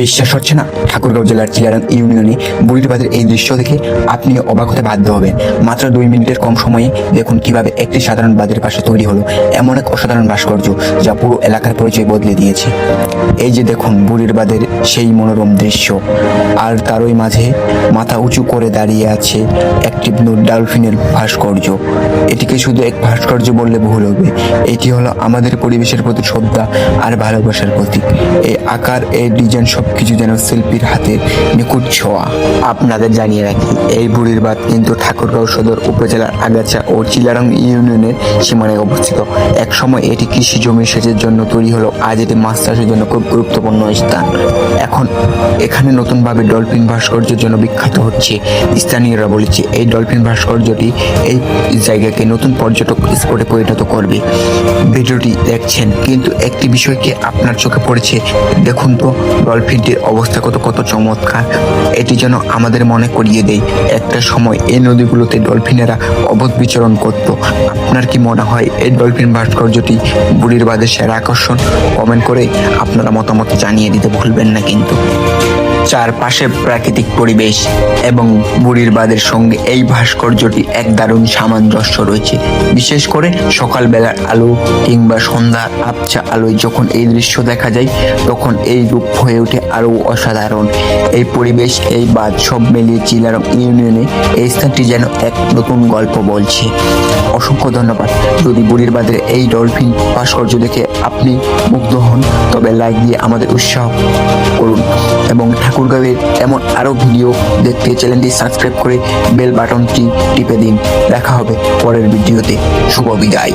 বিশ্বাস হচ্ছে না। ঠাকুরগাঁও জেলার চিলারাম ইউনিয়নে বুড়িরবাদের এই দৃশ্য দেখে আপনি অবাক হতে বাধ্য হবেন। মাত্র দুই মিনিটের কম সময়ে দেখুন কীভাবে একটি সাধারণ বাদের পাশে তৈরি হলো এমন এক অসাধারণ ভাস্কর্য যা পুরো এলাকার পরিচয় বদলে দিয়েছে। এই যে দেখুন বুড়িরবাদের সেই মনোরম দৃশ্য। আর তারই মাঝে মাথা উঁচু করে দাঁড়িয়ে আছে একটি ডলফিনের ভাস্কর্য। এটিকে শুধু এক ভাস্কর্য বললে ভুল হবে। এটি হলো আমাদের পরিবেশের প্রতি শ্রদ্ধা আর ভালোবাসার প্রতীক। এই আকার, এই ডিজাইন সবকিছু যেন শিল্পীর হাতে নিখুঁত ছোঁয়া। আপনাদের জানিয়ে রাখি, এই বুড়ির বাদ কিন্তু ঠাকুরগাঁও সদর উপজেলার আগাছা ও চিলারং ইউনিয়নের সীমানায় অবস্থিত। এক সময় এটি কৃষি জমি সেচের জন্য তৈরি হলো, আজ এটি মাছ চাষের জন্য খুব গুরুত্বপূর্ণ স্থান। এখন এখানে নতুনভাবে ডলফিন ভাস্কর্যের জন্য বিখ্যাত হচ্ছে স্থানীয়রা বলেছে, এই ডলফিন ভাস্কর্যটি এই জায়গাকে নতুন পর্যটক স্পটে পরিণত করবে। ভিডিওটি দেখছেন, কিন্তু একটি বিষয়কে আপনার চোখে পড়েছে? দেখুন তো ডলফিনটির অবস্থা কত কত চমৎকার। এটি যেন আমাদের মনে করিয়ে দেয়, একটা সময় এই নদীগুলোতে ডলফিনেরা অবধ বিচরণ করত। আপনার কি মনে হয় এই ডলফিন ভাস্কর্যটি বুড়ির বাদে সেরা আকর্ষণ? কমেন্ট করে আপনারা মতামত জানিয়ে দিতে ভুলবেন না কিন্তু। চারপাশে প্রাকৃতিক পরিবেশ এবং বুড়ির বাদের সঙ্গে এই ভাস্কর্যটি এক দারুণ সামঞ্জস্য রয়েছে। বিশেষ করে সকালবেলার আলো কিংবা সন্ধ্যার আবছা আলোয় যখন এই দৃশ্য দেখা যায়, তখন এই রূপ হয়ে ওঠে আরও অসাধারণ। এই পরিবেশ, এই বাদ সব মিলিয়ে চিলারম ইউনিয়নে এই স্থানটি যেন এক নতুন গল্প বলছে। অসংখ্য ধন্যবাদ। যদি বুড়ির বাদের এই ডলফিন ভাস্কর্য দেখে আপনি মুগ্ধ হন, তবে লাইক দিয়ে আমাদের উৎসাহ করুন এবং ঠাকুরগাঁওয়ের এমন আরও ভিডিও দেখতে চ্যানেলটি সাবস্ক্রাইব করে বেল বাটনটি টিপে দিন। দেখা হবে পরের ভিডিওতে। শুভ বিদায়।